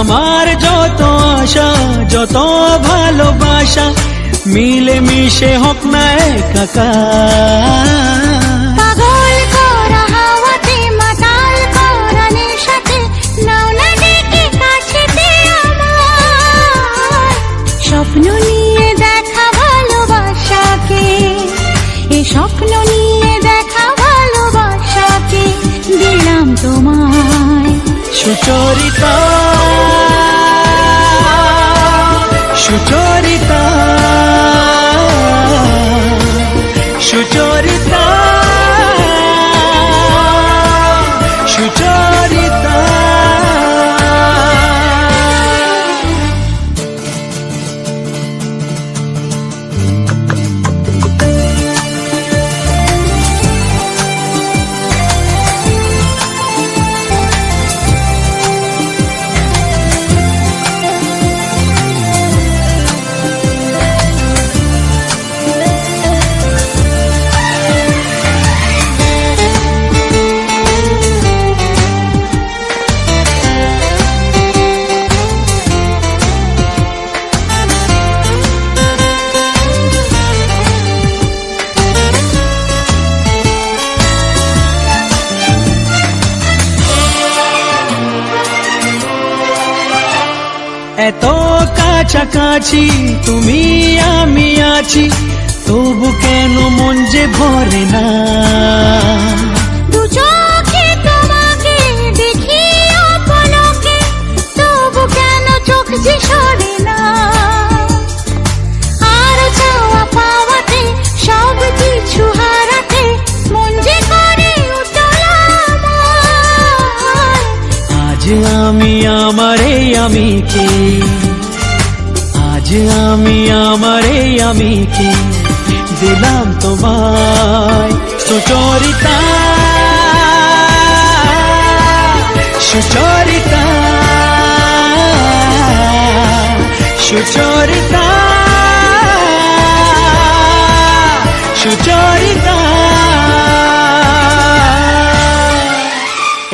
আমার যত আশা যত ভালোবাসা মিলে মিশে হোক না আমার। স্বপ্ন নিয়ে দেখা ভালোবাসাকে এ স্বপ্ন নিয়ে দেখা ভালোবাসাকে দিলাম তোমায়। সুচরিতা সুচরিতা সুচরিতা। এত কাছাকাছি, তুমি আমি আছি, তবু কেন মন যে ভরে না? কেন চোখ যে সরে না? আমি আমারে আমি কে? আজ আমি আমারে আমি কে? দিলাম তোমায় সুচরিতা। সুচরিতা। সুচরিতা। সুচরিতা।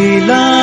দিলাম